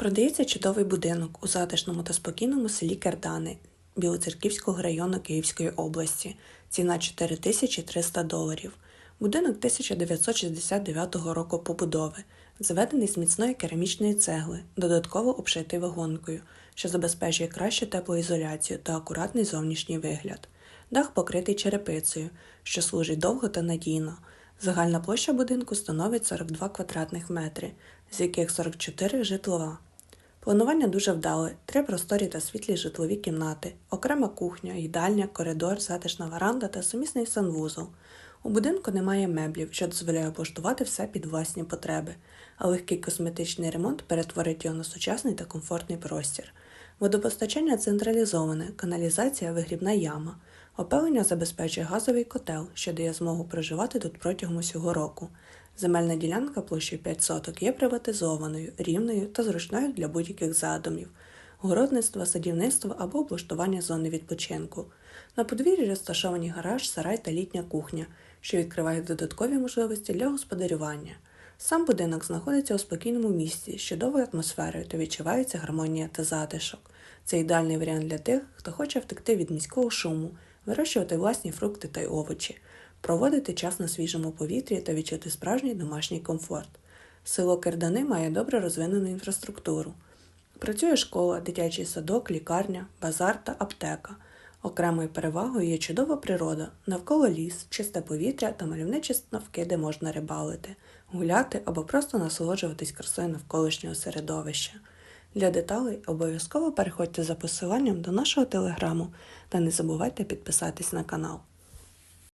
Продається чудовий будинок у затишному та спокійному селі Кердани Білоцерківського району Київської області. Ціна 4300 доларів. Будинок 1969 року побудови, зведений з міцної керамічної цегли, додатково обшитий вагонкою, що забезпечує кращу теплоізоляцію та акуратний зовнішній вигляд. Дах покритий черепицею, що служить довго та надійно. Загальна площа будинку становить 42 квадратних метри, з яких 44 житлова. Планування дуже вдале: три просторі та світлі житлові кімнати, окрема кухня, їдальня, коридор, затишна веранда та сумісний санвузол. У будинку немає меблів, що дозволяє облаштувати все під власні потреби, а легкий косметичний ремонт перетворить його на сучасний та комфортний простір. Водопостачання централізоване, каналізація вигрібна яма. Опалення забезпечує газовий котел, що дає змогу проживати тут протягом усього року. Земельна ділянка площею 5 соток є приватизованою, рівною та зручною для будь-яких задумів городництва, садівництва або облаштування зони відпочинку. На подвір'ї розташовані гараж, сарай та літня кухня, що відкривають додаткові можливості для господарювання. Сам будинок знаходиться у спокійному місці з чудовою атмосферою та відчувається гармонія та затишок. Це ідеальний варіант для тих, хто хоче втекти від міського шуму, вирощувати власні фрукти та й овочі, проводити час на свіжому повітрі та відчути справжній домашній комфорт. Село Кердани має добре розвинену інфраструктуру. Працює школа, дитячий садок, лікарня, базар та аптека. Окремою перевагою є чудова природа, навколо ліс, чисте повітря та мальовничі ставки, де можна рибалити, гуляти або просто насолоджуватись красою навколишнього середовища. Для деталей обов'язково переходьте за посиланням до нашого телеграму та не забувайте підписатись на канал.